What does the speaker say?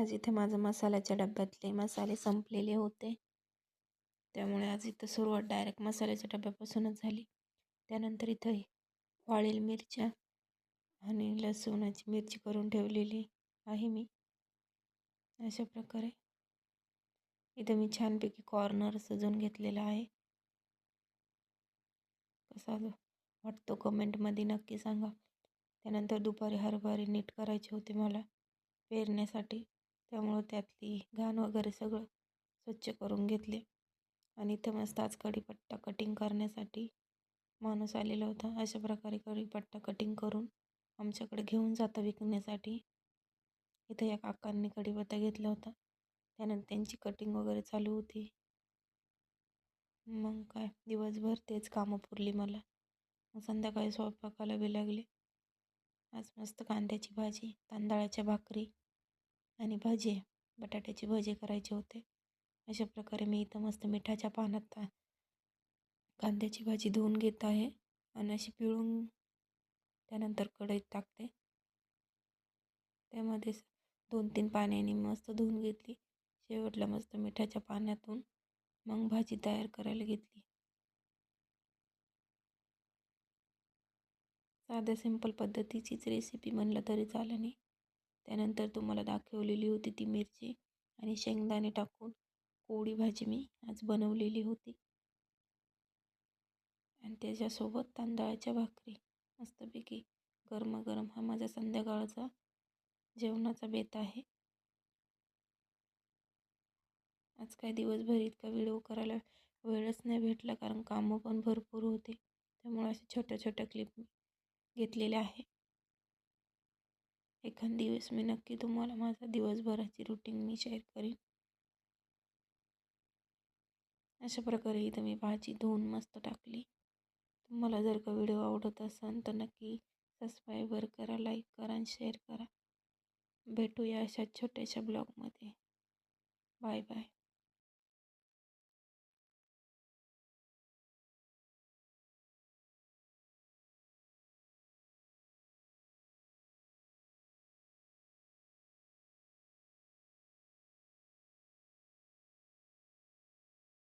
आज इथे माझं मसाल्याच्या डब्यातले मसाले संपलेले होते. त्यामुळे आज इथं सुरुवात डायरेक्ट मसाल्याच्या डब्यापासूनच झाली. त्यानंतर इथं वाळेल मिरच्या आणि लसूणाची मिरची करून ठेवलेली आहे मी. अशा प्रकारे इथं मी छानपैकी कॉर्नर सजवून घेतलेला आहे. कसा वाटतो कमेंटमध्ये नक्की सांगा. त्यानंतर दुपारी हरभरे नीट करायचे होते मला पेरण्यासाठी. त्यामुळं त्यातली घाण वगैरे सगळं स्वच्छ करून घेतले. आणि इथं मस्त आज कढीपत्ता कटिंग करण्यासाठी माणूस आलेला होता. अशा प्रकारे कढीपत्ता कटिंग करून आमच्याकडे घेऊन जातं विकण्यासाठी. इथं या काकांनी कढीपत्ता घेतला होता. त्यानंतर त्यांची कटिंग वगैरे चालू होती. मग काय दिवसभर तेच कामं पुरली मला. मग संध्याकाळी स्वयंपाकाला बी लागले. आज मस्त कांद्याची भाजी तांदळाच्या भाकरी आणि भजे बटाट्याचे भजे करायचे होते. अशा प्रकारे मी इथं मस्त मिठाच्या पानात कांद्याची भाजी धुवून घेत आहे आणि अशी पिळून त्यानंतर कढईत टाकते. त्यामध्ये दोन तीन पाण्याने मस्त धुवून घेतली. शेवटला मस्त मिठाच्या पाण्यातून मग भाजी तयार करायला घेतली. साध्या सिंपल पद्धतीचीच रेसिपी म्हणलं तरी चालणे नाही त्यानंतर तुम्हाला दाखवलेली होती ती मिरची आणि शेंगदाणे टाकून कोळी भाजी मी आज बनवलेली होती. आणि त्याच्यासोबत तांदळाच्या भाकरी. मस्तपैकी गरमागरम हा माझा संध्याकाळचा जेवणाचा बेत आहे. आज काय दिवसभर इतका व्हिडिओ करायला वेळच नाही भेटला कारण कामं पण भरपूर होते. त्यामुळे अशा छोट्या छोट्या क्लिप घेतलेल्या आहे. एखाद दिवस मी नक्की तुम्हाला माझा दिवसभराची रुटीन मी शेअर करीन. अशा प्रकारे इथं मी भाजी धुवून मस्त टाकली. तुम्हाला जर का व्हिडिओ आवडत असेल तर नक्की सबस्क्राईबर करा लाईक करा आणि शेअर करा. भेटूया अशा छोट्याशा ब्लॉगमध्ये. Bye bye.